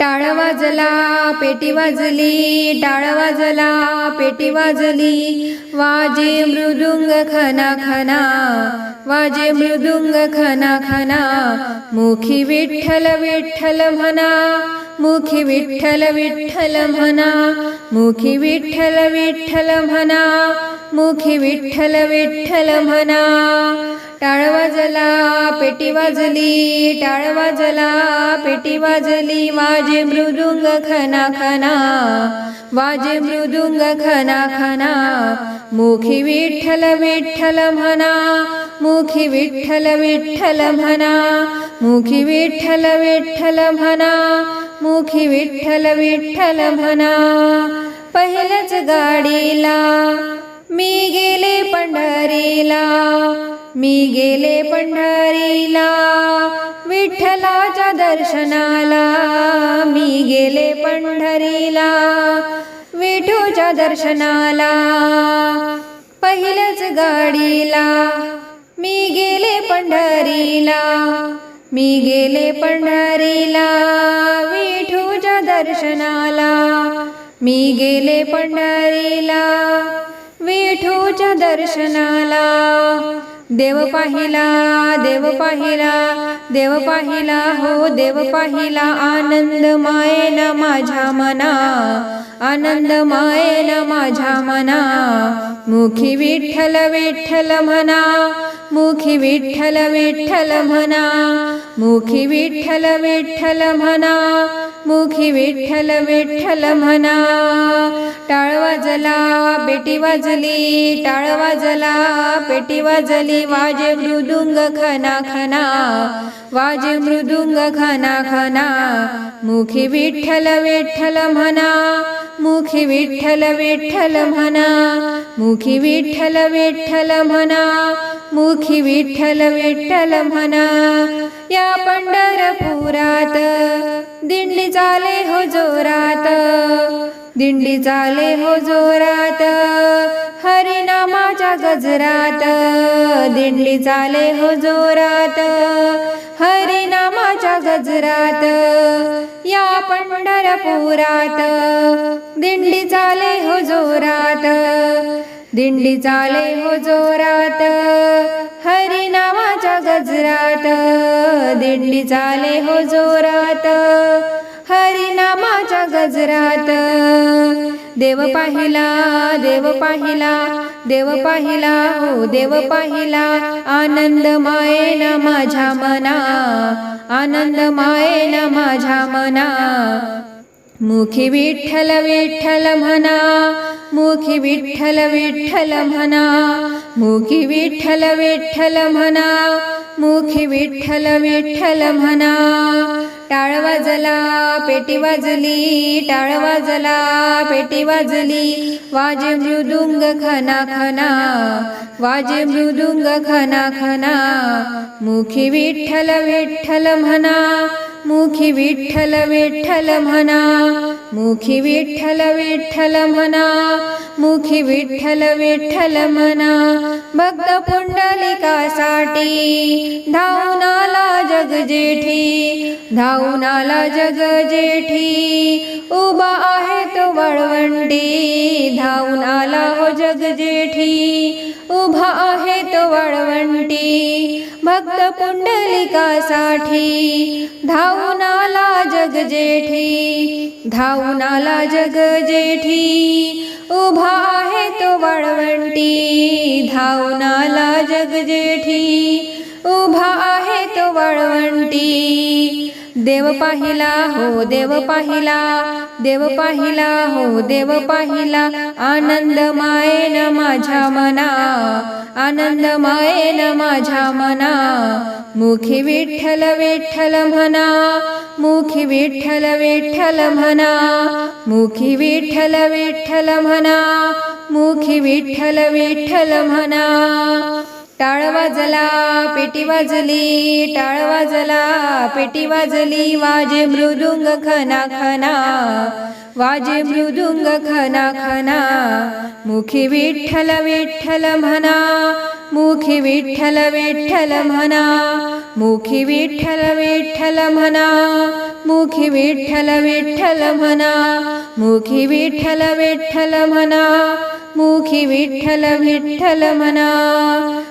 टाळ वाजला पेटी वाजली टाळ वाजला पेटी वाजली. वाजे मृदुंग खना खना वाजे मृदुंग खना खना. मुखी विठ्ठल विठ्ठल म्हणा मुखी विठ्ठल विठ्ठल म्हणा मुखी विठ्ठल विठ्ठल म्हणा. मुखी विठ्ठल विठ्ठल म्हणा टाळ वाजला पेटी वाजली टाळ वाजला पेटी वाजली वाजे मृदुंग खना खना. वाजे मृदुंग खना खना. मुखी विठ्ठल विठ्ठल म्हणा मुखी विठ्ठल विठ्ठल म्हणा मुखी विठ्ठल विठ्ठल म्हणा मुखी विठ्ठल विठ्ठल म्हणा पहिल्याच गाडीला मी गेले पंढरीला मी गेले पंढरीला विठ्ठलाच्या दर्शनाला. मी गेले पंढरीला विठूच्या दर्शनाला. पहिल्याच गाडीला मी गेले पंढरीला मी गेले पंढरीला विठूच्या दर्शनाला. मी गेले पंढरीला विठोच्या दर्शनाला. देव पाहिला देव पाहिला देव पाहिला हो देव पाहिला आनंद मायेन माझ्या मना. आनंद मायेन माझ्या मना. मुखी विठ्ठल विठ्ठल म्हणा मुखी विठ्ठल विठ्ठल म्हणा मुखी विठ्ठल विठ्ठल म्हणा मुखी विठ्ठल विठ्ठल म्हणा. टाळ वाजला पेटी वाजली टाळ वाजला पेटी वाजली वाजे मृदुंग खना खना वाजे मृदुंग खना खना. मुखी विठ्ठल विठ्ठल म्हणा मुखी विठ्ठल विठ्ठल म्हणा. मुखी विठ्ठल विठ्ठल म्हणा मुखी विठ्ठल विठ्ठल म्हणा. या पंढरपुरात. दिंडी चाले हो जोरात. दिंडी चाले हो जोरात. हरिनामाच्या गजरात. दिंडी चाले हो जोरात. हरिनामाच्या गजरात. या पंढरपुरात. दिंडी चाले हो जोरात. दिंडी चाले हो जोरात. दिंडी चाले हो जोरात हरिनामाच्या गजरात. देव पाहिला देव पाहिला देव पाहिला हो देव पाहिला. आनंद मायेन माझ्या मना आनंद मायेन माझ्या मना. मुखी विठ्ठल विठ्ठल म्हणा मुखी विठ्ठल विठ्ठल म्हणा मुखी विठ्ठल विठ्ठल म्हणा. मुखी विठ्ठल विठ्ठल म्हणा टाळ वाजला पेटी वाजली टाळ वाजला पेटी वाजली. वाजे मृदुंग खना खना वाजे मृदुंग खना खना. मुखी विठ्ठल विठ्ठल म्हणा मुखी विठ्ठल विठ्ठल म्हणा मुखी विठ्ठल विठ्ठल म्हणा मुखी विठ्ठल विठ्ठल म्हणा भक्त पुंडलिकासाठी धावून आला जग जेठी धावून आला जग जेठी. उभा आहे तो वळवंडी धावून आला जग जेठी उभा आहे तो वळवंटी. भक्त पुंडलिकासाठी धावून आला जग जेठी. धावून आला जग जेठी उभा आहे तो वळवंटी. धावून आला जग जेठी उभा आहे तो वळवंटी. देव पाहिला हो देव पाहिला देव पाहिला हो देव पाहिला. आनंद मायेन माझ्या मना आनंद मायेन माझ्या मना. मुखी विठ्ठल विठ्ठल म्हणा मुखी विठ्ठल विठ्ठल म्हणा मुखी विठ्ठल विठ्ठल म्हणा मुखी विठ्ठल विठ्ठल म्हणा टाळ वाजला पेटी वाजली टाळ वाजला पेटी वाजली वाजे मृदुंग खना खना वाजे मृदुंग खना खना मुखी विठ्ठल विठ्ठल म्हणा मुखी विठ्ठल विठ्ठल म्हणा मुखी विठ्ठल विठ्ठल म्हणा मुखी विठ्ठल विठ्ठल म्हणा मुखी विठ्ठल विठ्ठल म्हणा मुखी विठ्ठल विठ्ठल म्हणा